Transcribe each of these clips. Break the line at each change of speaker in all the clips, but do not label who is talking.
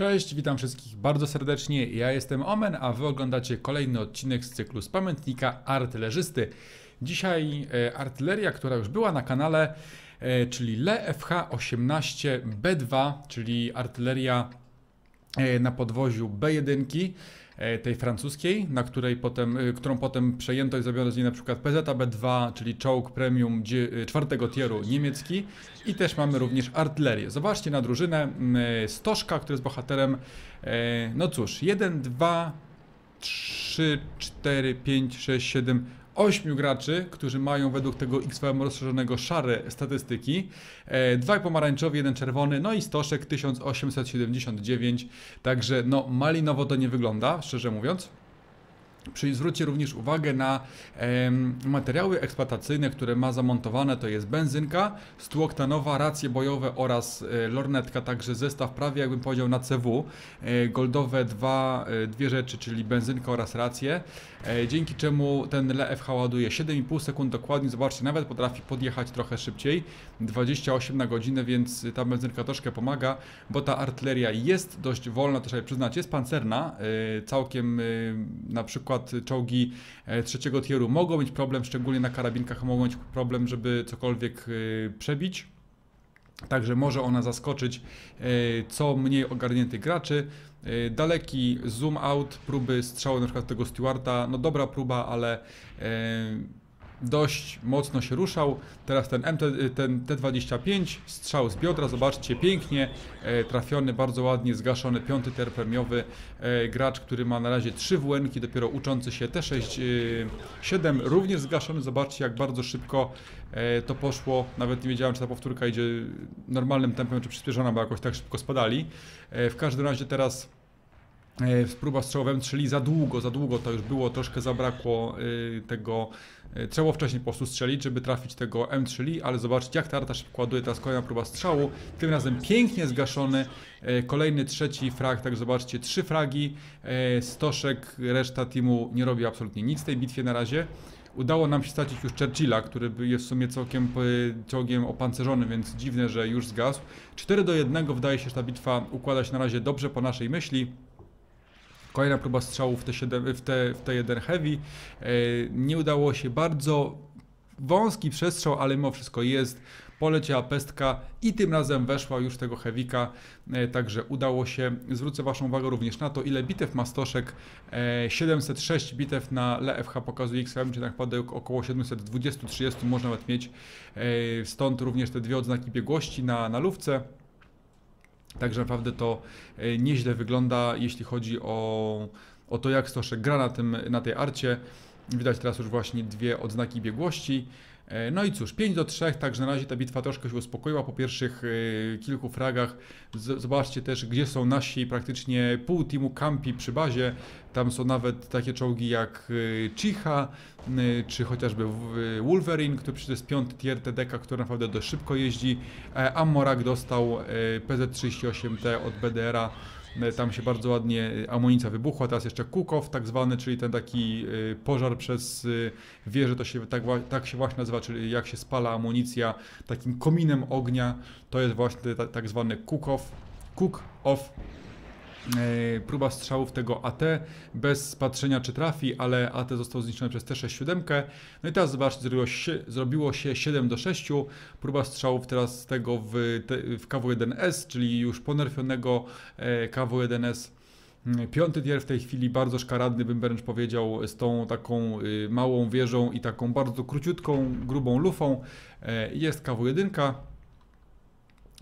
Cześć, witam wszystkich bardzo serdecznie. Ja jestem Omen, a wy oglądacie kolejny odcinek z cyklu z pamiętnika artylerzysty. Dzisiaj e, artyleria, która już była na kanale, e, czyli Le FH-18B2, czyli artyleria e, na podwoziu B1 e, tej francuskiej, na której potem, e, którą potem przejęto i zrobiono z niej na przykład PZB2, czyli czołg premium e, czwartego tieru niemiecki i też mamy również artylerię. Zobaczcie na drużynę m, e, Stożka, który jest bohaterem, e, no cóż, 1, 2, 3, 4, 5, 6, 7, 8 graczy, którzy mają według tego XVM rozszerzonego szare statystyki. E, Dwaj pomarańczowi, jeden czerwony, no i Stoszek 1879. Także no malinowo to nie wygląda, szczerze mówiąc. Zwróćcie również uwagę na materiały eksploatacyjne, które ma zamontowane. To jest benzynka, stuoktanowa, racje bojowe oraz e, lornetka, także zestaw prawie jakbym powiedział na CW. E, goldowe dwa, e, dwie rzeczy, czyli benzynka oraz racje. Dzięki czemu ten LFH ładuje 7,5 sekund dokładnie. Zobaczcie, nawet potrafi podjechać trochę szybciej. 28 na godzinę, więc ta benzynka troszkę pomaga, bo ta artyleria jest dość wolna, to trzeba przyznać, jest pancerna. e, Całkiem e, na przykład czołgi e, trzeciego tieru mogą mieć problem, szczególnie na karabinkach mogą mieć problem, żeby cokolwiek e, przebić. Także może ona zaskoczyć e, co mniej ogarniętych graczy. Daleki zoom out, próby strzału na przykład tego Stewarta, no dobra próba, ale dość mocno się ruszał. Teraz ten, MT, ten T25, strzał z biodra, zobaczcie, pięknie e, trafiony, bardzo ładnie zgaszony, piąty ter premiowy e, gracz, który ma na razie 3 WN, dopiero uczący się T6, e, 7 również zgaszony, zobaczcie jak bardzo szybko e, to poszło, nawet nie wiedziałem czy ta powtórka idzie normalnym tempem, czy przyspieszona, bo jakoś tak szybko spadali. E, w każdym razie teraz E, próba strzałowym, czyli za długo, za długo to już było, troszkę zabrakło y, tego, y, trzeba wcześniej po prostu strzelić, żeby trafić tego M3 Lee, ale zobaczcie jak ta arta szybko ładuje, teraz kolejna próba strzału, tym razem pięknie zgaszony, e, kolejny trzeci frag, tak zobaczcie, trzy fragi, e, Stoszek, reszta teamu nie robi absolutnie nic w tej bitwie na razie. Udało nam się stracić już Churchilla, który jest w sumie całkiem czołgiem opancerzony, więc dziwne, że już zgasł. 4 do 1 wydaje się, że ta bitwa układa się na razie dobrze po naszej myśli. Kolejna próba strzału w T7, w T, w T1 Heavy. E, Nie udało się bardzo wąski przestrzał, ale mimo wszystko jest. Poleciała pestka i tym razem weszła już tego Hewika, e, także udało się. Zwrócę Waszą uwagę również na to, ile bitew ma Stoszek. E, 706 bitew na LFH pokazuje XM, czyli nakłady około 720-30 można nawet mieć. E, Stąd również te dwie odznaki biegłości na, na lówce. Także naprawdę to e, nieźle wygląda, jeśli chodzi o, o to, jak Stoszek gra na, tym, na tej arcie. Widać teraz już właśnie dwie odznaki biegłości. E, No i cóż, 5 do 3, także na razie ta bitwa troszkę się uspokoiła po pierwszych e, kilku fragach. Zobaczcie też, gdzie są nasi praktycznie pół teamu campi przy bazie. Tam są nawet takie czołgi jak e, Chicha, czy chociażby Wolverine, który przecież jest piąty tier TDK, który naprawdę dość szybko jeździ. Ammorak dostał e, PZ38T od BDR-a. E, Tam się bardzo ładnie e, amunicja wybuchła. Teraz jeszcze Kukow, tak zwany, czyli ten taki e, pożar przez wieżę, to się tak, tak się właśnie nazywa, czyli jak się spala amunicja takim kominem ognia. To jest właśnie ta, tak zwany Kukow. Cook off. E, Próba strzałów tego AT bez patrzenia czy trafi, ale AT został zniszczony przez T67. No i teraz zobaczcie, zrobiło się, zrobiło się 7 do 6. Próba strzałów teraz tego w, w KW1S, czyli już ponerfionego e, KW1S. Mm, Piąty tier w tej chwili bardzo szkaradny, bym wręcz powiedział, z tą taką y, małą wieżą i taką bardzo króciutką, grubą lufą. E, Jest KW1.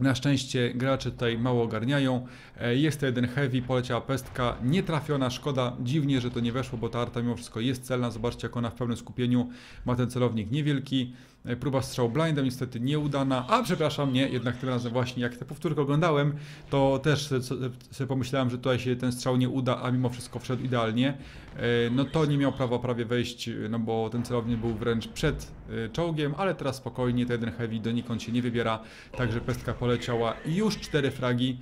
Na szczęście gracze tutaj mało ogarniają. E, Jest to jeden heavy, poleciała pestka, nietrafiona, szkoda, dziwnie, że to nie weszło, bo ta arta mimo wszystko jest celna. Zobaczcie, jak ona w pełnym skupieniu ma ten celownik niewielki. E, Próba strzału blindem niestety nieudana, a przepraszam, nie, jednak tym razem właśnie jak tę powtórkę oglądałem, to też sobie pomyślałem, że tutaj się ten strzał nie uda, a mimo wszystko wszedł idealnie. E, No to nie miał prawa prawie wejść, no bo ten celownik był wręcz przed e, czołgiem, ale teraz spokojnie, ten jeden heavy donikąd się nie wybiera, także pestka poleciała i już cztery fragi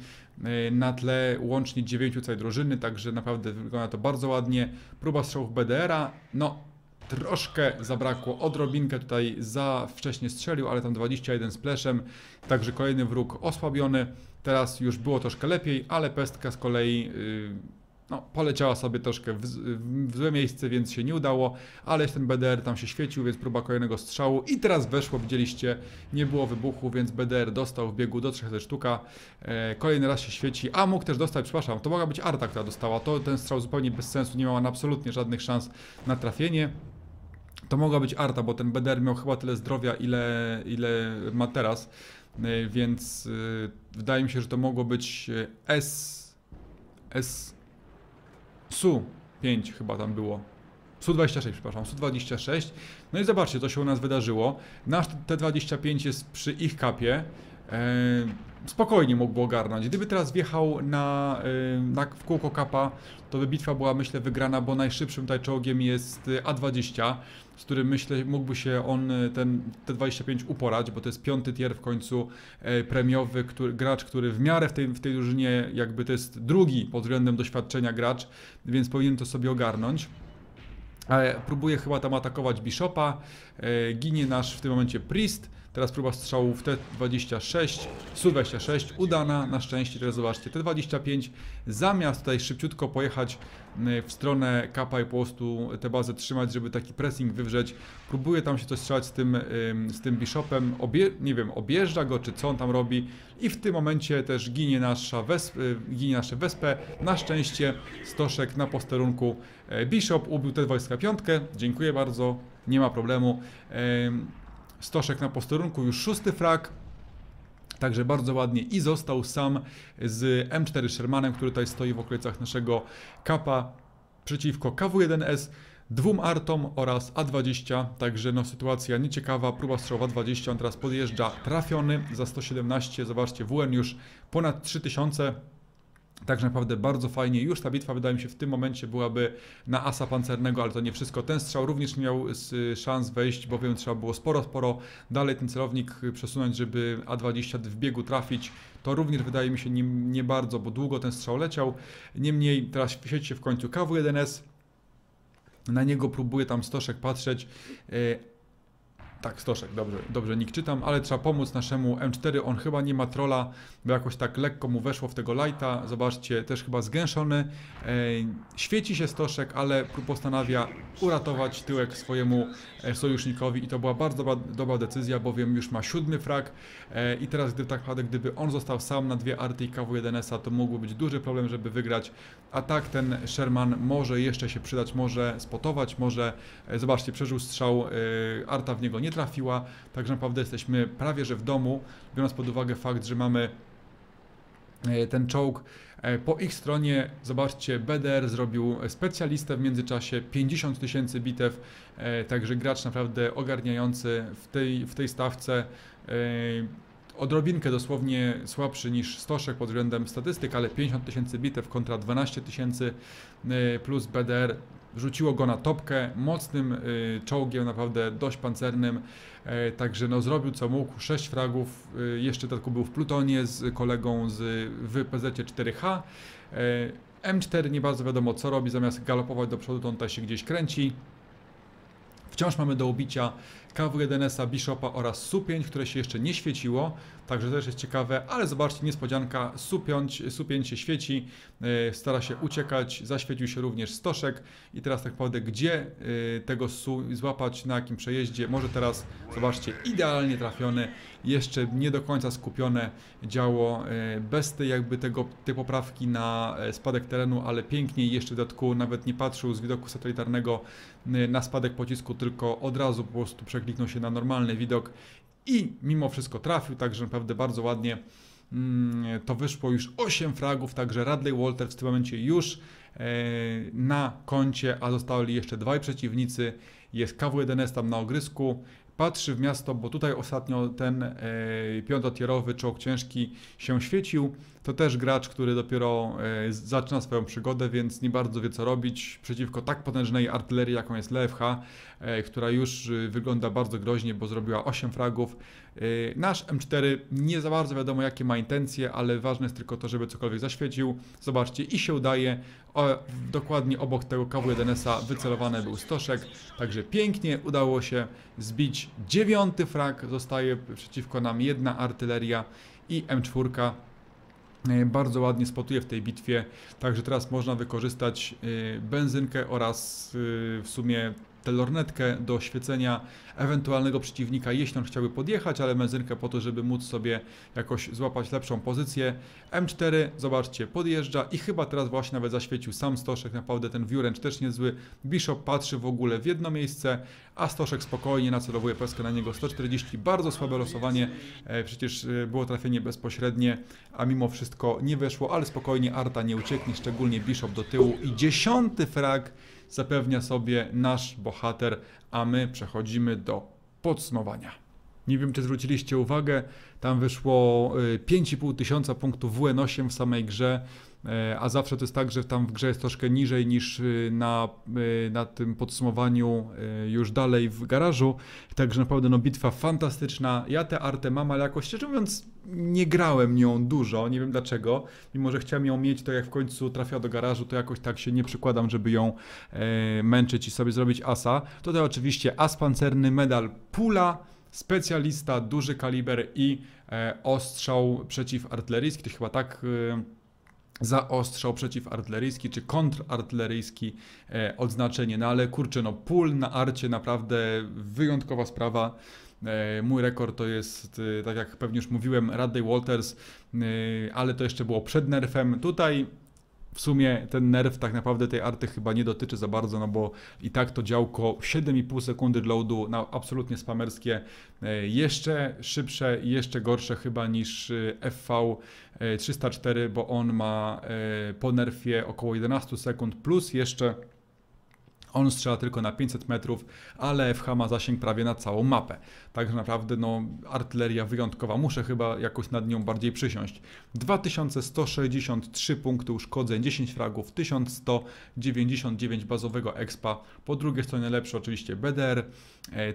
na tle łącznie dziewięciu całej drużyny, także naprawdę wygląda to bardzo ładnie. Próba strzałów BDR-a, no troszkę zabrakło, odrobinkę tutaj za wcześnie strzelił, ale tam 21 z pleszem, także kolejny wróg osłabiony. Teraz już było troszkę lepiej, ale pestka z kolei yy, no, poleciała sobie troszkę w, w, złe miejsce, więc się nie udało, ale ten BDR tam się świecił, więc próba kolejnego strzału. I teraz weszło, widzieliście, nie było wybuchu, więc BDR dostał w biegu do 3 sztuka, e, kolejny raz się świeci, a mógł też dostać, przepraszam, to mogła być Arta, która dostała, to ten strzał zupełnie bez sensu, nie miała absolutnie żadnych szans na trafienie. To mogła być Arta, bo ten BDR miał chyba tyle zdrowia, ile, ile ma teraz, e, więc e, wydaje mi się, że to mogło być e, S... S SU 5 chyba tam było. SU-26, przepraszam, SU-26. No i zobaczcie, co się u nas wydarzyło. Nasz T-25 jest przy ich kapie. Spokojnie mógłby ogarnąć. Gdyby teraz wjechał na, e, na, w kółko kapa, to by bitwa była, myślę, wygrana, bo najszybszym tutaj czołgiem jest e, A-20, z którym, myślę, mógłby się on, e, ten T-25 uporać, bo to jest piąty tier w końcu premiowy, który, gracz, który w miarę w tej, w tej drużynie jakby to jest drugi pod względem doświadczenia gracz, więc powinien to sobie ogarnąć. Ale próbuje chyba tam atakować Bishopa, ginie nasz w tym momencie Priest, Teraz próba strzału w T26, Su-26 udana, na szczęście teraz zobaczcie, T25 zamiast tutaj szybciutko pojechać w stronę kapa i po prostu tę bazę trzymać, żeby taki pressing wywrzeć, próbuje tam się coś strzelać z tym, z tym Bishopem, Obie, nie wiem, objeżdża go, czy co on tam robi. I w tym momencie też ginie nasza y, ginie nasze wespę, na szczęście Stoszek na posterunku e, Bishop ubił T25, dziękuję bardzo, nie ma problemu. Stoszek na posterunku, już szósty frak. Także bardzo ładnie i został sam z M4 Shermanem, który tutaj stoi w okolicach naszego kapa przeciwko KW1S, dwóm artom oraz A20, także no sytuacja nieciekawa, próba strzału A20, on teraz podjeżdża trafiony za 117, zobaczcie WN już ponad 3000, Także naprawdę bardzo fajnie. Już ta bitwa wydaje mi się w tym momencie byłaby na asa pancernego, ale to nie wszystko. Ten strzał również miał szans wejść, bowiem trzeba było sporo, sporo dalej ten celownik przesunąć, żeby A20 w biegu trafić. To również wydaje mi się nie, nie bardzo, bo długo ten strzał leciał. Niemniej teraz świeci się w końcu KW1S. Na niego próbuje tam Stoszek patrzeć. Tak, Stoszek, dobrze, dobrze, nick czytam, ale trzeba pomóc naszemu M4, on chyba nie ma trolla, bo jakoś tak lekko mu weszło w tego lighta, zobaczcie, też chyba zgęszony, e, świeci się Stoszek, ale postanawia uratować tyłek swojemu e, sojusznikowi i to była bardzo dobra, dobra decyzja, bowiem już ma siódmy frag. E, i teraz gdyby tak naprawdę, gdyby on został sam na dwie arty i KW1S, to mógłby być duży problem, żeby wygrać, a tak ten Sherman może jeszcze się przydać, może spotować, może, e, zobaczcie, przeżył strzał, e, arta w niego nie trafiła, także naprawdę jesteśmy prawie że w domu, biorąc pod uwagę fakt, że mamy e, ten czołg. E, po ich stronie, zobaczcie, BDR zrobił specjalistę w międzyczasie, 50 tysięcy bitew, e, także gracz naprawdę ogarniający w tej, w tej stawce. Odrobinkę dosłownie słabszy niż Stoszek pod względem statystyk, ale 50 tysięcy bitew kontra 12 tysięcy plus BDR rzuciło go na topkę, mocnym y, czołgiem, naprawdę dość pancernym, e, także no, zrobił co mógł, 6 fragów, y, jeszcze tylko był w Plutonie z kolegą z, w PZ 4H. E, M4 nie bardzo wiadomo co robi, zamiast galopować do przodu to on tutaj się gdzieś kręci. Wciąż mamy do ubicia KW1S, Bishopa oraz Su5, które się jeszcze nie świeciło, także też jest ciekawe, ale zobaczcie, niespodzianka, Su5, Su5 się świeci, e, stara się uciekać, zaświecił się również Stoszek i teraz tak naprawdę gdzie e, tego złapać, na jakim przejeździe, może teraz, zobaczcie, idealnie trafiony, jeszcze nie do końca skupione działo, e, bez tej jakby tego, tej poprawki na spadek terenu, ale pięknie jeszcze w dodatku nawet nie patrzył z widoku satelitarnego na spadek pocisku, tylko od razu po prostu przeklinał kliknął się na normalny widok i mimo wszystko trafił, także naprawdę bardzo ładnie mm, to wyszło już 8 fragów, także Radley Walter w tym momencie już e, na koncie, a zostali jeszcze dwaj przeciwnicy. Jest KW1S tam na ogrysku, patrzy w miasto, bo tutaj ostatnio ten e, piątotierowy czołg ciężki się świecił. To też gracz, który dopiero e, zaczyna swoją przygodę, więc nie bardzo wie co robić przeciwko tak potężnej artylerii, jaką jest LFH, e, która już e, wygląda bardzo groźnie, bo zrobiła 8 fragów. Y, Nasz M4 nie za bardzo wiadomo jakie ma intencje, ale ważne jest tylko to, żeby cokolwiek zaświecił. Zobaczcie i się udaje. O, dokładnie obok tego KW1S-a wycelowany był stożek, także pięknie udało się zbić dziewiąty frak. Zostaje przeciwko nam jedna artyleria i M4 E, bardzo ładnie spotuje w tej bitwie, także teraz można wykorzystać e, benzynkę oraz e, w sumie tę lornetkę do świecenia ewentualnego przeciwnika, jeśli on chciałby podjechać, ale benzynkę po to, żeby móc sobie jakoś złapać lepszą pozycję. M4, zobaczcie, podjeżdża i chyba teraz właśnie nawet zaświecił sam Stoszek, naprawdę ten view też niezły. Bishop patrzy w ogóle w jedno miejsce, a Stoszek spokojnie nacelowuje peskę na niego 140, bardzo słabe losowanie, e, przecież e, było trafienie bezpośrednie, a mimo wszystko nie weszło, ale spokojnie Arta nie ucieknie, szczególnie Bishop do tyłu i dziesiąty frag zapewnia sobie nasz bohater, a my przechodzimy do podsumowania. Nie wiem, czy zwróciliście uwagę, tam wyszło 5,5 y, tysiąca punktów WN8 w samej grze, a zawsze to jest tak, że tam w grze jest troszkę niżej niż y, na, y, na tym podsumowaniu już dalej w garażu. Także naprawdę no, bitwa fantastyczna. Ja tę artę mam, ale jakoś szczerze mówiąc nie grałem nią dużo, nie wiem dlaczego. Mimo, że chciałem ją mieć, to jak w końcu trafia do garażu, to jakoś tak się nie przykładam, żeby ją e, męczyć i sobie zrobić asa. Tutaj oczywiście as pancerny, medal pula, specjalista, duży kaliber i e, ostrzał przeciwartyleryjski, to chyba tak e, za ostrzał przeciwartyleryjski czy kontrartyleryjski e, odznaczenie, no ale kurczę, no pól na arcie naprawdę wyjątkowa sprawa. E, mój rekord to jest, e, tak jak pewnie już mówiłem, Radley Walters, e, ale to jeszcze było przed nerfem. Tutaj w sumie ten nerw tak naprawdę tej arty chyba nie dotyczy za bardzo, no bo i tak to działko 7,5 sekundy loadu, no absolutnie spamerskie, jeszcze szybsze i jeszcze gorsze chyba niż FV 304, bo on ma po nerfie około 11 sekund plus jeszcze on strzela tylko na 500 metrów, ale FH ma zasięg prawie na całą mapę. Także naprawdę no, artyleria wyjątkowa. Muszę chyba jakoś nad nią bardziej przysiąść. 2163 punkty uszkodzeń, 10 fragów, 1199 bazowego expa. Po drugiej stronie lepszy oczywiście BDR,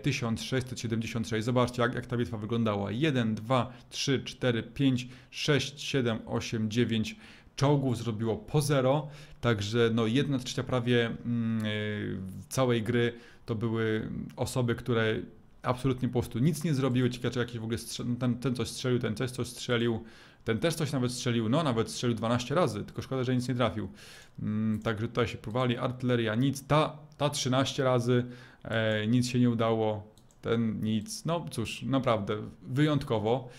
1676. Zobaczcie jak, jak ta bitwa wyglądała. 1, 2, 3, 4, 5, 6, 7, 8, 9 czołgów zrobiło po zero, także no jedna trzecia prawie mm, y, całej gry to były osoby, które absolutnie po prostu nic nie zrobiły. Ciekawe, czy jakiś w ogóle no, ten, ten coś strzelił, ten też coś strzelił, ten też coś nawet strzelił, no nawet strzelił 12 razy, tylko szkoda, że nic nie trafił. Mm, także tutaj się próbowali, artyleria nic, ta, ta 13 razy, e, nic się nie udało, ten nic, no cóż, naprawdę wyjątkowo.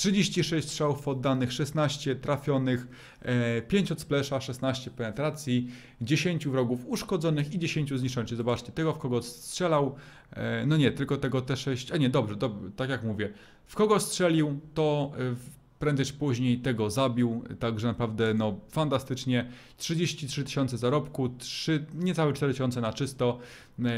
36 strzałów oddanych, 16 trafionych, 5 e, od splesza, 16 penetracji, 10 wrogów uszkodzonych i 10 zniszczonych. Zobaczcie, tego w kogo strzelał, e, no nie, tylko tego T6, a nie, dobrze, dobrze tak jak mówię, w kogo strzelił, to e, prędzej czy później tego zabił, także naprawdę no fantastycznie. 33 tysiące zarobku, 3, niecałe 4 tysiące na czysto, e,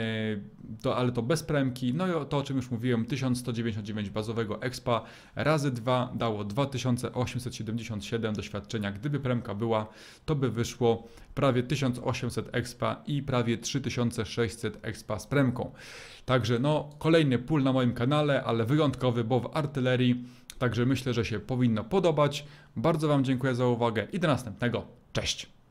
to, ale to bez premki. No i to o czym już mówiłem, 1199 bazowego expa razy 2 dało 2877 doświadczenia. Gdyby premka była, to by wyszło prawie 1800 expa i prawie 3600 expa z premką. Także no kolejny pól na moim kanale, ale wyjątkowy, bo w artylerii Także myślę, że się powinno podobać. Bardzo Wam dziękuję za uwagę i do następnego. Cześć!